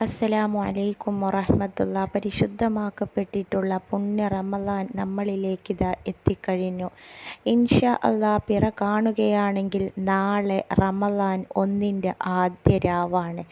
അസ്സലാമു അലൈക്കും വറഹമത്തുള്ള. പരിശുദ്ധമാക്കപ്പെട്ടിട്ടുള്ള പുണ്യ റമലാൻ നമ്മളിലേക്ക് ഇതാ എത്തിക്കഴിഞ്ഞു. ഇൻഷാ അള്ളാ പിറ കാണുകയാണെങ്കിൽ നാളെ റമലാൻ ഒന്നിന്റെ ആദ്യ രാവാണ്.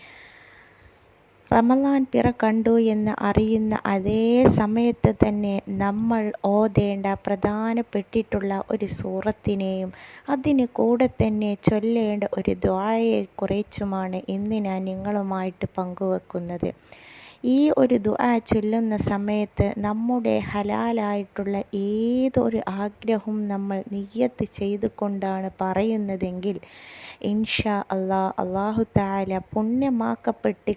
റമദാൻ പിറ കണ്ടു എന്ന് അറിയുന്ന അതേ സമയത്ത് തന്നെ നമ്മൾ ഓതേണ്ട പ്രധാനപ്പെട്ടിട്ടുള്ള ഒരു സൂറത്തിനെയും അതിന് കൂടെ തന്നെ ചൊല്ലേണ്ട ഒരു ദ്വായെക്കുറിച്ചുമാണ് ഇന്ന് ഞാൻ നിങ്ങളുമായിട്ട് പങ്കുവെക്കുന്നത്. ഈ ഒരു ദുആ ചൊല്ലുന്ന സമയത്ത് നമ്മുടെ ഹലാലായിട്ടുള്ള ഏതൊരു ആഗ്രഹവും നമ്മൾ നിയ്യത്ത് ചെയ്തുകൊണ്ടാണ് പറയുന്നതെങ്കിൽ ഇൻഷാ അള്ളാ അള്ളാഹു താല പുണ്യമാക്കപ്പെട്ട്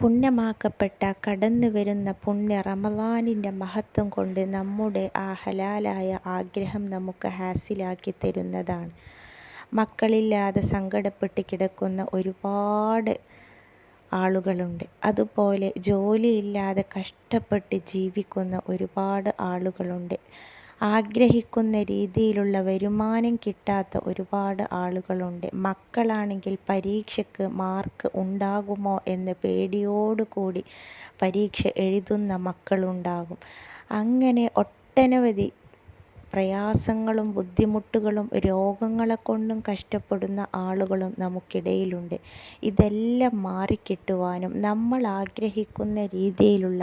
പുണ്യമാക്കപ്പെട്ട കടന്നു വരുന്ന പുണ്യ റമദാനിന്റെ മഹത്വം കൊണ്ട് നമ്മുടെ ആ ഹലാലായ ആഗ്രഹം നമുക്ക് ഹാസിലാക്കി തരുന്നതാണ്. മക്കളില്ലാതെ സങ്കടപ്പെട്ട് കിടക്കുന്ന ഒരുപാട് ആളുകളുണ്ട്. അതുപോലെ ജോലിയില്ലാതെ കഷ്ടപ്പെട്ട് ജീവിക്കുന്ന ഒരുപാട് ആളുകളുണ്ട്. ആഗ്രഹിക്കുന്ന രീതിയിലുള്ള വരുമാനം കിട്ടാത്ത ഒരുപാട് ആളുകളുണ്ട്. മക്കളാണെങ്കിൽ പരീക്ഷയ്ക്ക് മാർക്ക് ഉണ്ടാകുമോ എന്ന് പേടിയോടുകൂടി പരീക്ഷ എഴുതുന്ന മക്കളുണ്ടാകും. അങ്ങനെ ഒട്ടനവധി പ്രയാസങ്ങളും ബുദ്ധിമുട്ടുകളും രോഗങ്ങളെ കൊണ്ടും കഷ്ടപ്പെടുന്ന ആളുകളും നമുക്കിടയിലുണ്ട്. ഇതെല്ലാം മാറിക്കിട്ടുവാനും നമ്മൾ ആഗ്രഹിക്കുന്ന രീതിയിലുള്ള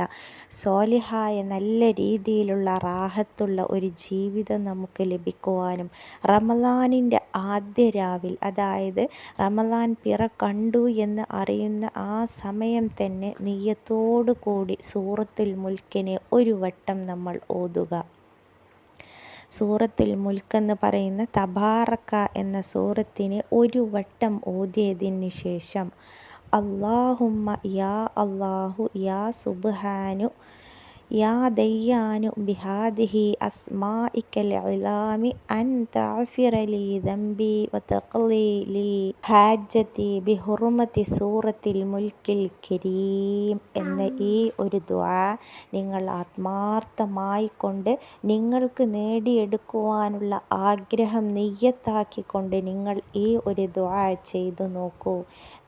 സോലിഹായ നല്ല രീതിയിലുള്ള റാഹത്തുള്ള ഒരു ജീവിതം നമുക്ക് ലഭിക്കുവാനും റമദാനിന്റെ ആദ്യ രാവിൽ അതായത് റമദാൻ പിറ കണ്ടു എന്ന് അറിയുന്ന ആ സമയം തന്നെ നെയ്യത്തോടു കൂടി സൂറത്തുൽ മുൽക്കിനെ ഒരു വട്ടം നമ്മൾ ഓതുക. സൂറത്തുൽ മുൽക്കെന്ന് പറയുന്ന തബാറക്ക എന്ന സൂറത്തിനെ ഒരു വട്ടം ഓതിയതിന് ശേഷം അള്ളാഹുമ്മ യാ അള്ളാഹു യാ സുബ്ഹാനു യാ ദയ്യാനു ബിഹാദിഹി അസ്മാഇക്കൽ ഇലാമി അൻ തഅഫിറ ലി ദംബി വതഖ്ലി ലി ഹാജതി ബിഹുർമതി സൂറത്തിൽ മുൽക്കിൽ കരീം എന്ന ഈ ഒരു ദുആ നിങ്ങൾ ആത്മാർത്ഥമായി കൊണ്ട് നിങ്ങൾക്ക് നേടിയെടുക്കുവാനുള്ള ആഗ്രഹം നെയ്യത്താക്കിക്കൊണ്ട് നിങ്ങൾ ഈ ഒരു ദുആ ചെയ്തു നോക്കൂ.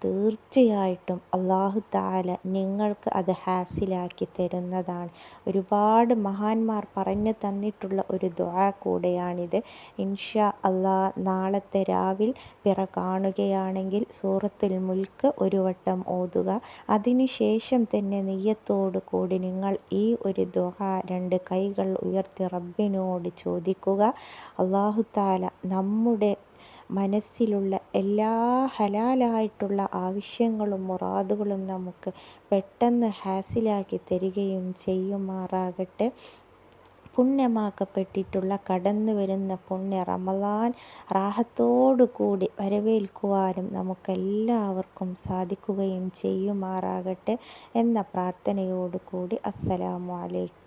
തീർച്ചയായിട്ടും അള്ളാഹു താല നിങ്ങൾക്ക് അത് ഹാസിലാക്കി തരുന്നതാണ്. ഒരുപാട് മഹാന്മാർ പറഞ്ഞു തന്നിട്ടുള്ള ഒരു ദ്വാ കൂടെയാണിത്. ഇൻഷാ അള്ളാ നാളത്തെ രാവിൽ പിറ കാണുകയാണെങ്കിൽ സൂറത്തിൽ മുൽക്ക് ഒരു വട്ടം ഓതുക. അതിനുശേഷം തന്നെ നെയ്യത്തോടു കൂടി നിങ്ങൾ ഈ ഒരു ദുആ രണ്ട് കൈകൾ ഉയർത്തി റബ്ബിനോട് ചോദിക്കുക. അള്ളാഹു താല നമ്മുടെ മനസ്സിലുള്ള എല്ലാ ഹലാലായിട്ടുള്ള ആവശ്യങ്ങളും മുറാദുകളും നമുക്ക് പെട്ടെന്ന് ഹാസിലാക്കി തരികയും ചെയ്യുമാറാകട്ടെ. പുണ്യമാക്കപ്പെട്ടിട്ടുള്ള കടന്നു വരുന്ന പുണ്യ റമദാൻ കൂടി വരവേൽക്കുവാനും നമുക്കെല്ലാവർക്കും സാധിക്കുകയും ചെയ്യുമാറാകട്ടെ എന്ന പ്രാർത്ഥനയോടുകൂടി അസ്സലാമു അലൈക്കും.